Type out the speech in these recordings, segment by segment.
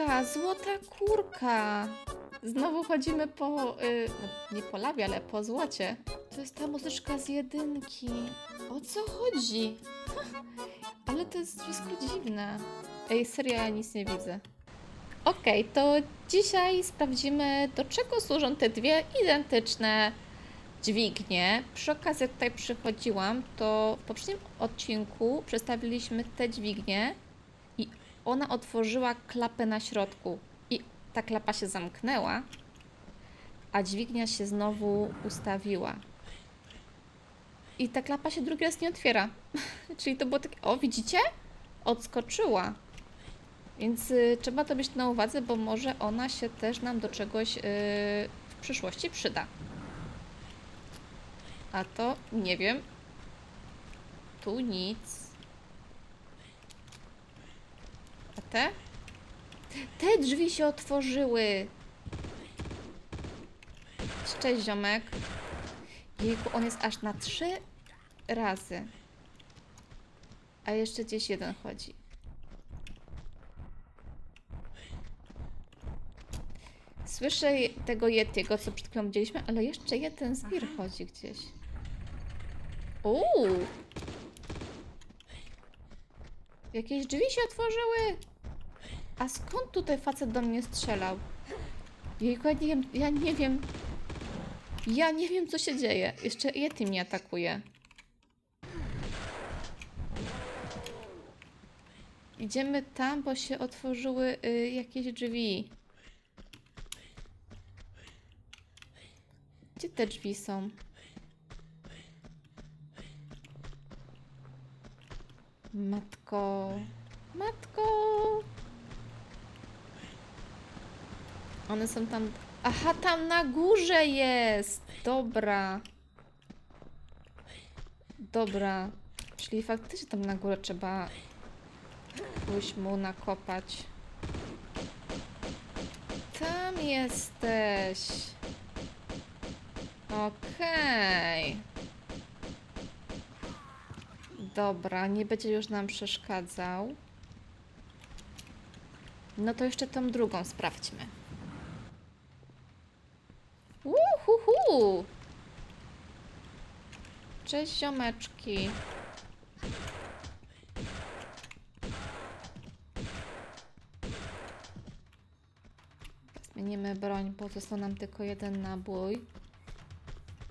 kurka, złota kurka. Znowu chodzimy po, y, no, nie po lawie, ale po złocie. To jest ta muzyczka z jedynki. O co chodzi? Ale to jest wszystko dziwne. Ej, serio, ja nic nie widzę. Okej, to dzisiaj sprawdzimy, do czego służą te dwie identyczne dźwignie. Przy okazji, jak tutaj przychodziłam, to w poprzednim odcinku przedstawiliśmy te dźwignie ona otworzyła klapę na środku. I ta klapa się zamknęła, a dźwignia się znowu ustawiła. I ta klapa się drugi raz nie otwiera. Czyli to było takie. O, widzicie? Odskoczyła. Więc y, trzeba to mieć na uwadze, bo może ona się też nam do czegoś y, w przyszłości przyda. A to nie wiem. Tu nic. A te? Te drzwi się otworzyły. Cześć, ziomek. Jejku, on jest aż na trzy razy. A jeszcze gdzieś jeden chodzi. Słyszę tego Yetiego, co przed chwilą widzieliśmy, ale jeszcze jeden zbir chodzi gdzieś. Uuu! Jakieś drzwi się otworzyły! A skąd tutaj facet do mnie strzelał? Jejku, ja nie wiem, ja nie wiem. Ja nie wiem, co się dzieje. Jeszcze Yeti mnie atakuje. Idziemy tam, bo się otworzyły y, jakieś drzwi. Gdzie te drzwi są? Matko. Matko. One są tam. Aha, tam na górze jest! Dobra. Dobra. Czyli faktycznie tam na górę trzeba pójść mu nakopać. Tam jesteś. Okej. Dobra, nie będzie już nam przeszkadzał. No to jeszcze tą drugą sprawdźmy. Uhuhu! Cześć ziomeczki. Zmienimy broń, bo został nam tylko jeden nabój.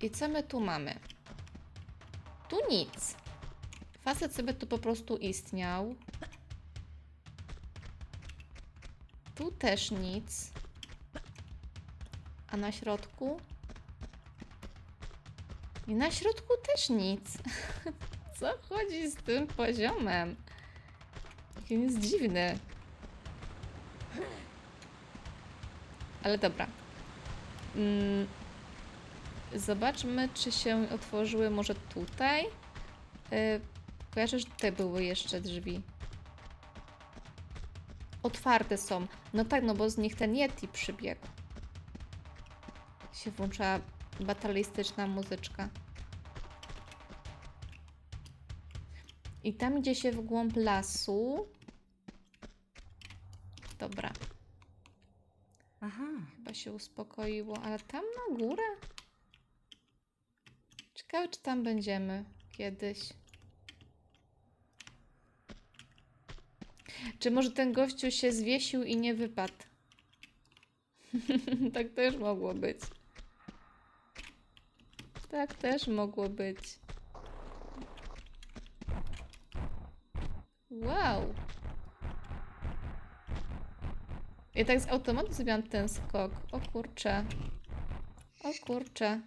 I co my tu mamy? Tu nic. Facet sobie tu po prostu istniał. Tu też nic. A na środku? I na środku też nic. Co chodzi z tym poziomem? Jaki jest dziwny. Ale dobra. Mm, Zobaczmy, czy się otworzyły może tutaj. Yy, kojarzę, że tutaj były jeszcze drzwi. Otwarte są. No tak, no bo z nich ten Yeti przybiegł. Się włącza batalistyczna muzyczka. I tam idzie się w głąb lasu. Dobra, Aha. chyba się uspokoiło, ale tam na górę? Ciekawe, czy tam będziemy kiedyś. Czy może ten gościu się zwiesił i nie wypadł? tak też mogło być. Tak też mogło być. Wow. Ja tak z automatu zrobiłam ten skok. O kurczę. O kurczę.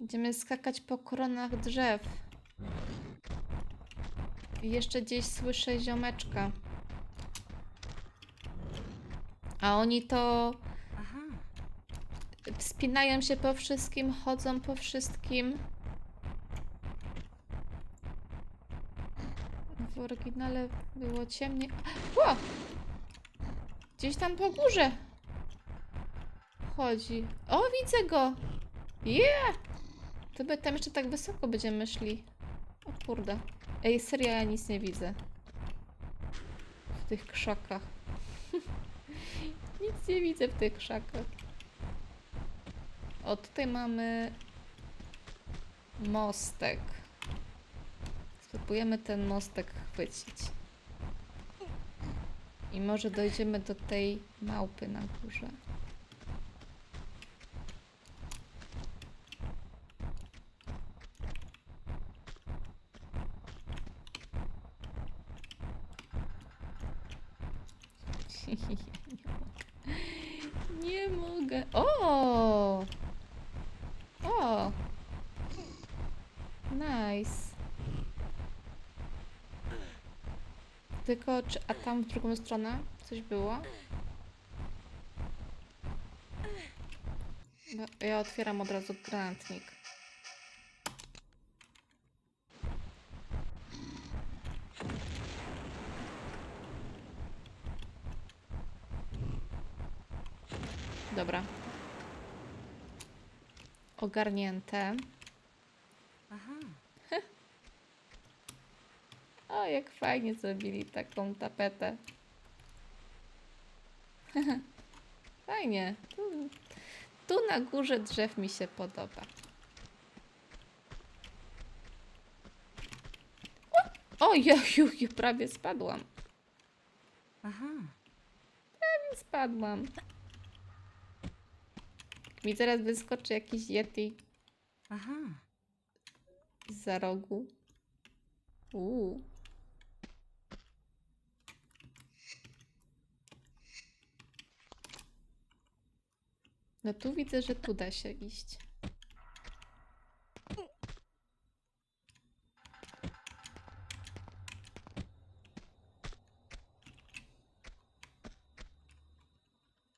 Będziemy skakać po koronach drzew. I jeszcze gdzieś słyszę ziomeczka. A oni to. Wspinają się po wszystkim, chodzą po wszystkim. W oryginale było ciemniej. Ło! Gdzieś tam po górze chodzi. O, widzę go! Yeah! To by tam jeszcze tak wysoko będziemy szli. O kurde. Ej, serio, ja nic nie widzę. w tych krzakach. Nic nie widzę w tych krzakach. O, tutaj mamy mostek. Spróbujemy ten mostek chwycić. I może dojdziemy do tej małpy na górze. Nie mogę. O! O! Nice. Tylko, czy, a tam w drugą stronę coś było? Bo Ja otwieram od razu granatnik. Dobra. Ogarnięte. Aha. O, jak fajnie zrobili taką tapetę. Fajnie. Tu, tu na górze drzew mi się podoba. O, jeju, ju, prawie spadłam. Aha. Spadłam. Mi zaraz wyskoczy jakiś yeti Aha. za rogu. Uuu. No tu widzę, że tu da się iść.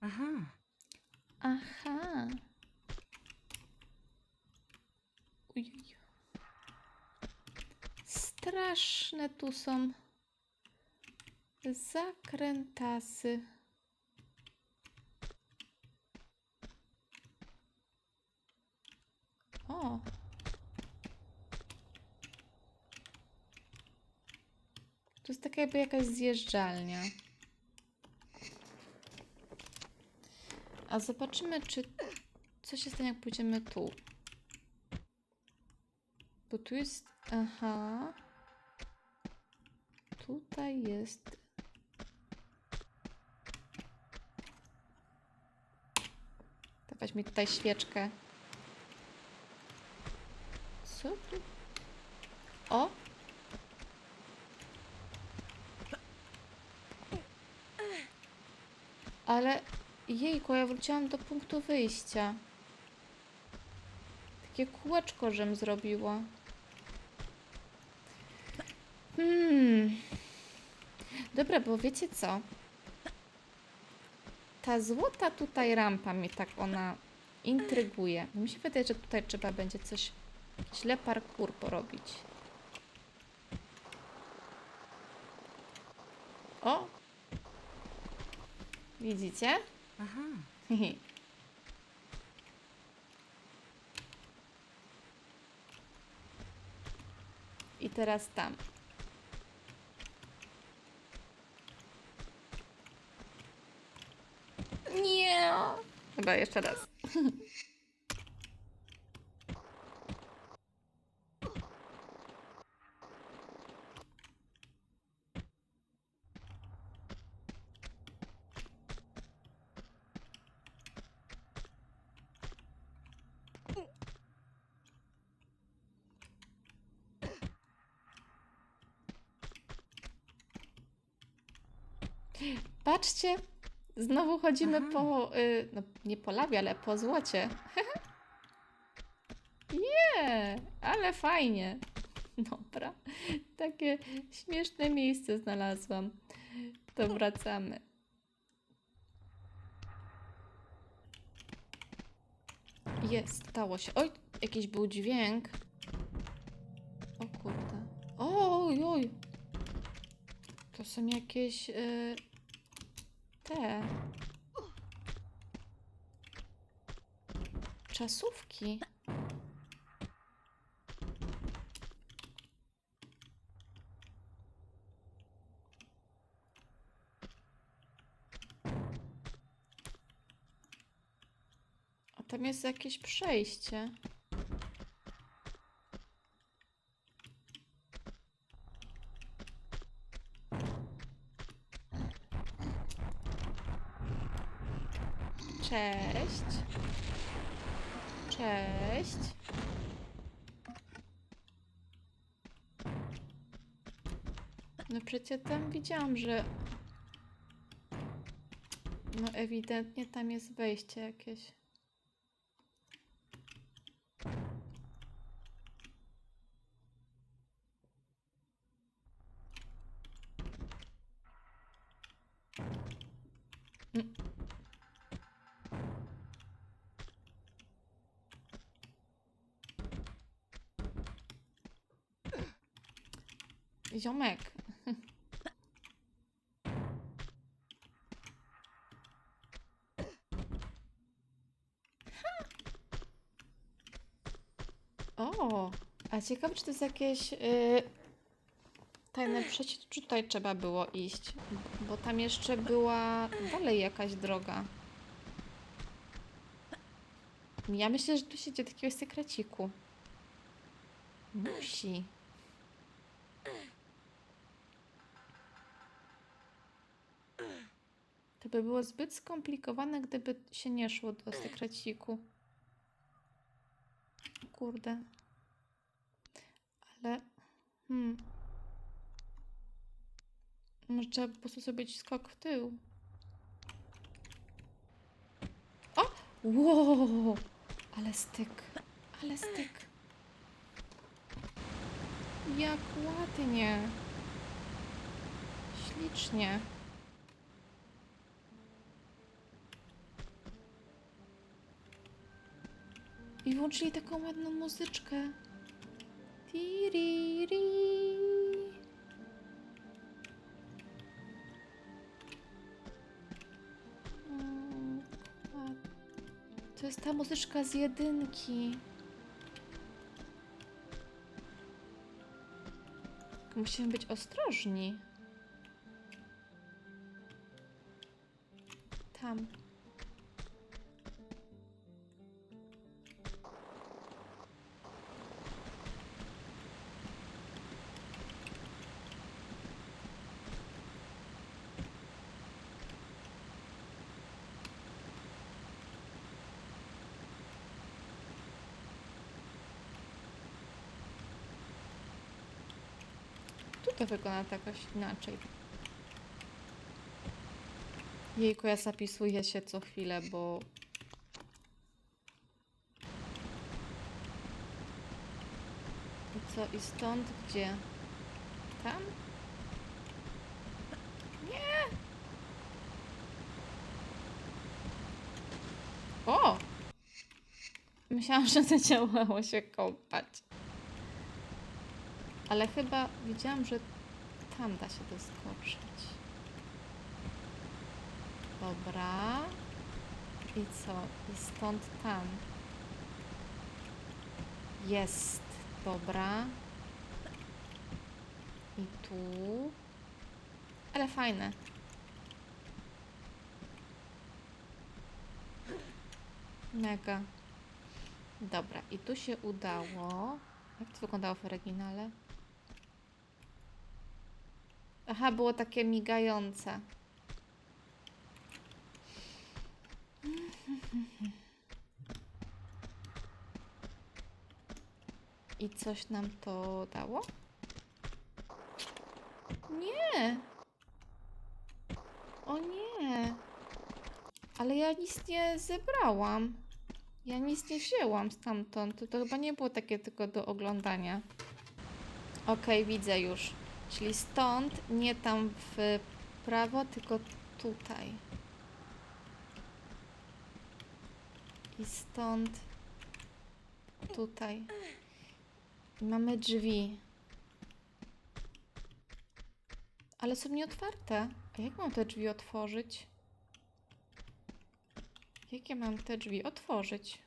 Aha. Aha. Ujej. Straszne tu są zakrętasy. O. Taka jakby jakaś zjeżdżalnia. A zobaczymy, czy co się stanie, jak pójdziemy tu. Bo tu jest. Aha. Tutaj jest. Dawać mi tutaj świeczkę. Co? O! Ale Jejku, ja wróciłam do punktu wyjścia. Takie kółeczko, żem zrobiła. Hmm. Dobra, bo wiecie co? Ta złota tutaj rampa mi tak ona intryguje. Mi się wydaje, że tutaj trzeba będzie coś, źle parkour porobić. O! Widzicie? Aha. I teraz tam. Nie. Chyba jeszcze raz. Patrzcie, znowu chodzimy Aha. po, y, no nie po lawie, ale po złocie. Nie, ale fajnie. Dobra, takie śmieszne miejsce znalazłam. To wracamy. Jest, stało się. Oj, jakiś był dźwięk. O kurde. Oj, oj. To są jakieś y, te. Czasówki. A tam jest jakieś przejście. Cześć. Cześć. No przecież tam widziałam, że... No ewidentnie tam jest wejście jakieś. Ziomek. O, a ciekawe, czy to jest jakieś yy, tajne przejście, czy tutaj trzeba było iść? Bo tam jeszcze była dalej jakaś droga. Ja myślę, że tu się dzieje takiego sekreciku. Musi. To by było zbyt skomplikowane, gdyby się nie szło do sekreciku. Kurde. Ale. Hmm. Może trzeba po prostu zrobić skok w tył. O! Wow! Ale styk. Ale styk. Jak ładnie. Ślicznie. I włączyli taką ładną muzyczkę. Mm, To jest ta muzyczka z jedynki. Musimy być ostrożni. Tam. Tutaj wygląda to jakoś inaczej. Jejku, ja zapisuję się co chwilę, bo... I co? I stąd gdzie? Tam? Nie! O! Myślałam, że zadziałało się kąpać. Ale chyba widziałam, że tam da się doskoczyć. Dobra. I co? I stąd tam. Jest. Dobra. I tu. Ale fajne. Mega. Dobra, i tu się udało. Jak to wyglądało w oryginale? Aha, było takie migające. I coś nam to dało? Nie! O nie! Ale ja nic nie zebrałam. Ja nic nie wzięłam stamtąd. To, to chyba nie było takie tylko do oglądania. Okej, widzę już. Czyli stąd, nie tam w prawo, tylko tutaj. I stąd tutaj. I mamy drzwi. Ale są nieotwarte. A jak mam te drzwi otworzyć? Jakie mam te drzwi otworzyć?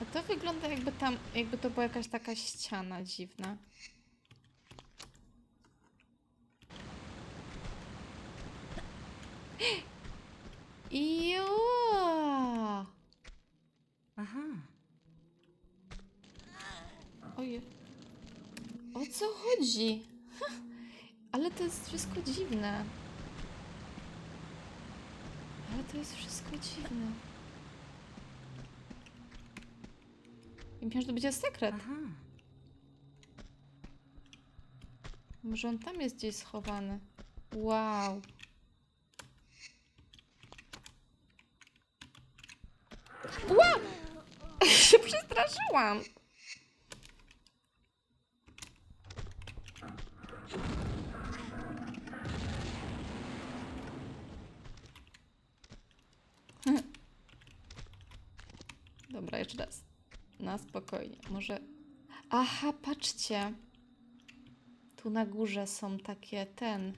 A To wygląda jakby tam, jakby to była jakaś taka ściana dziwna. Jo! Aha. Ojej. O co chodzi? Ale to jest wszystko dziwne. Ale to jest wszystko dziwne. I myślałam, że to będzie sekret. Aha. Może on tam jest gdzieś schowany. Wow. Ła! się przestraszyłam. Dobra, jeszcze raz. Na spokojnie. Może. Aha, patrzcie. Tu na górze są takie ten.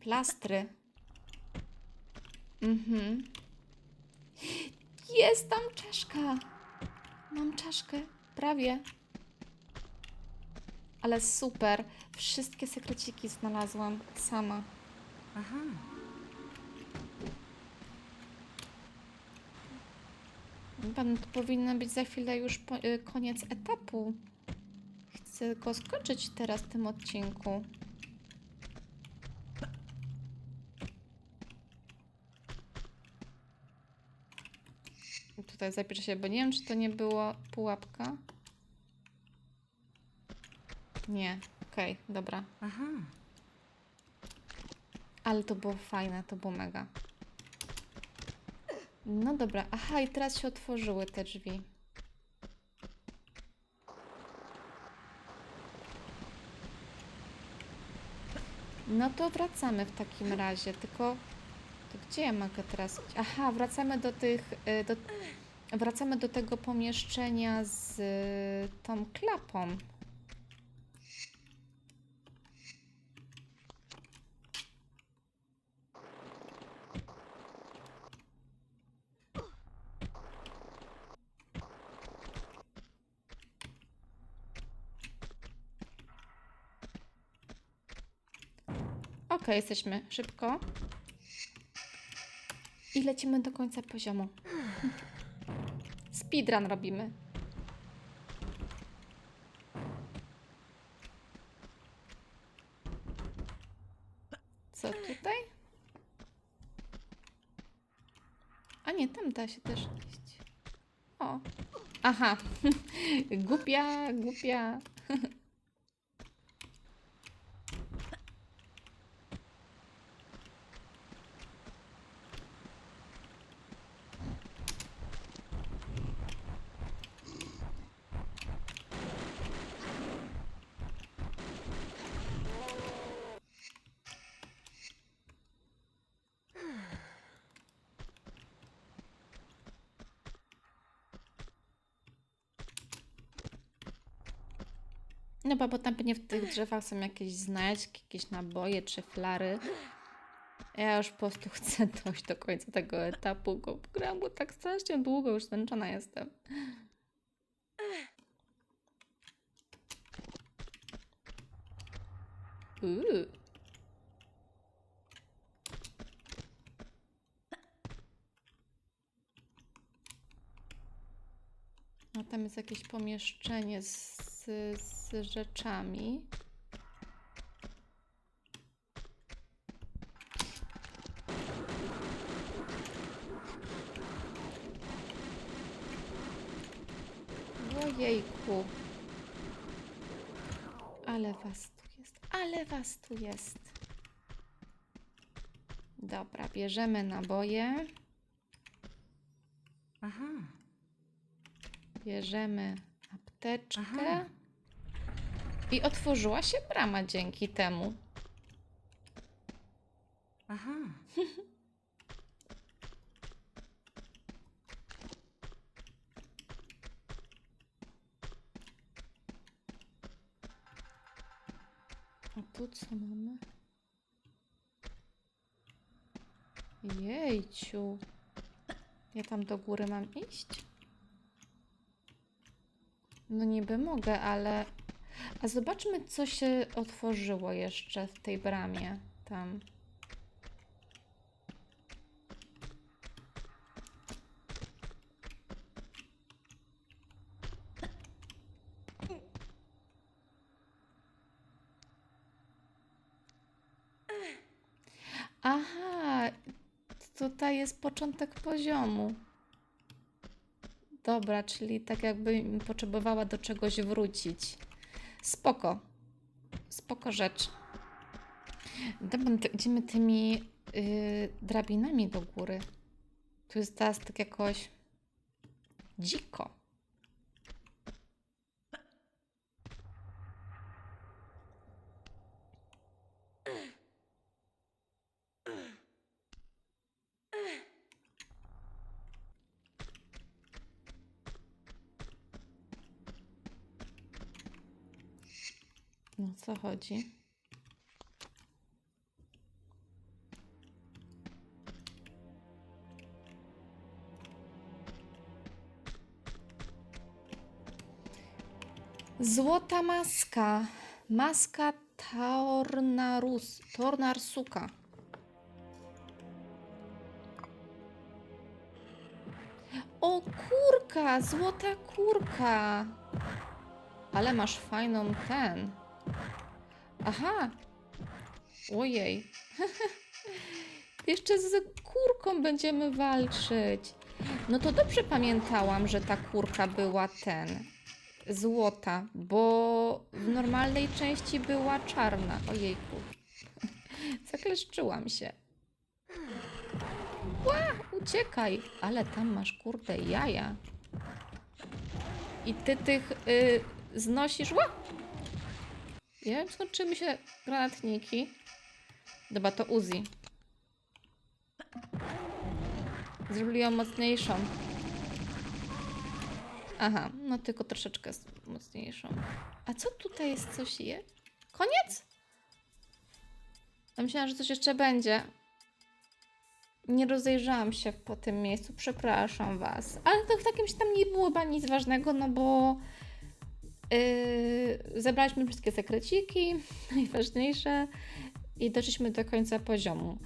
Plastry. Mhm. Jest tam czaszka. Mam czaszkę. Prawie. Ale super. Wszystkie sekreciki znalazłam sama. Aha. Pan to powinno być za chwilę już po, y, koniec etapu. Chcę go skończyć teraz w tym odcinku. Tutaj zapiszę się, bo nie wiem, czy to nie było pułapka. Nie, okej, dobra. Aha. Ale to było fajne, to było mega. No dobra, aha, i teraz się otworzyły te drzwi. No to wracamy w takim razie, tylko to gdzie ja mogę teraz? Aha, wracamy do tych, y, do, wracamy do tego pomieszczenia z y, tą klapą. Okej, jesteśmy szybko. I lecimy do końca poziomu. Speedrun robimy. Co tutaj? A nie, tam da się też iść. O. Aha. głupia, głupia. No bo tam pewnie w tych drzewach są jakieś znajdźki, jakieś naboje czy flary. Ja już po prostu chcę dojść do końca tego etapu. Go gram go tak strasznie długo, już zmęczona jestem. Uuu. No tam jest jakieś pomieszczenie z, z rzeczami. Ojejku. Ale was tu jest, ale was tu jest. Dobra, bierzemy naboje. Aha. Bierzemy apteczkę. Aha. I otworzyła się brama dzięki temu. Aha. A tu co mamy? Jejciu. Ja tam do góry mam iść? No niby mogę, ale... A zobaczmy, co się otworzyło jeszcze w tej bramie. Tam. Aha, tutaj jest początek poziomu. Dobra, czyli tak jakby potrzebowała do czegoś wrócić. Spoko. Spoko rzecz. Dobra, to idziemy tymi yy, drabinami do góry. Tu jest teraz tak jakoś dziko. No co chodzi? Złota maska. Maska Tornarus, Tornarsuka. O, kurka! Złota kurka! Ale masz fajną ten. Aha. Ojej. Jeszcze z kurką będziemy walczyć. No to dobrze pamiętałam, że ta kurka była ten. Złota, bo w normalnej części była czarna. Ojejku. Zakleszczyłam się. Ła, uciekaj. Ale tam masz kurde jaja. I ty tych y, znosisz. Ła! Nie skończyły mi się granatniki. Dobra, to Uzi. Zrobili ją mocniejszą. Aha, no tylko troszeczkę mocniejszą. A co tutaj jest? Coś je? Koniec? Ja myślałam, że coś jeszcze będzie. Nie rozejrzałam się po tym miejscu, przepraszam Was. Ale to w takim się tam nie było chyba nic ważnego, no bo Yy, zebraliśmy wszystkie sekreciki, najważniejsze, i doszliśmy do końca poziomu.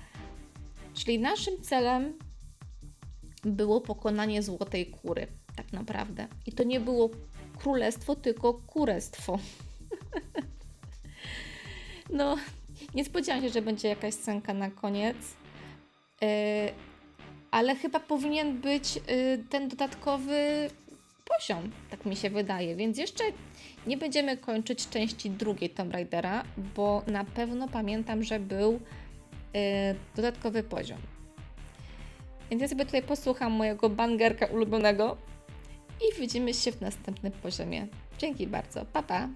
Czyli naszym celem było pokonanie złotej kury, tak naprawdę. I to nie było królestwo, tylko kurestwo. no, nie spodziewałam się, że będzie jakaś scenka na koniec. Yy, ale chyba powinien być yy, ten dodatkowy poziom, tak mi się wydaje. Więc jeszcze nie będziemy kończyć części drugiej Tomb Raidera, bo na pewno pamiętam, że był y, dodatkowy poziom. Więc ja sobie tutaj posłucham mojego bangerka ulubionego i widzimy się w następnym poziomie. Dzięki bardzo. Pa, pa!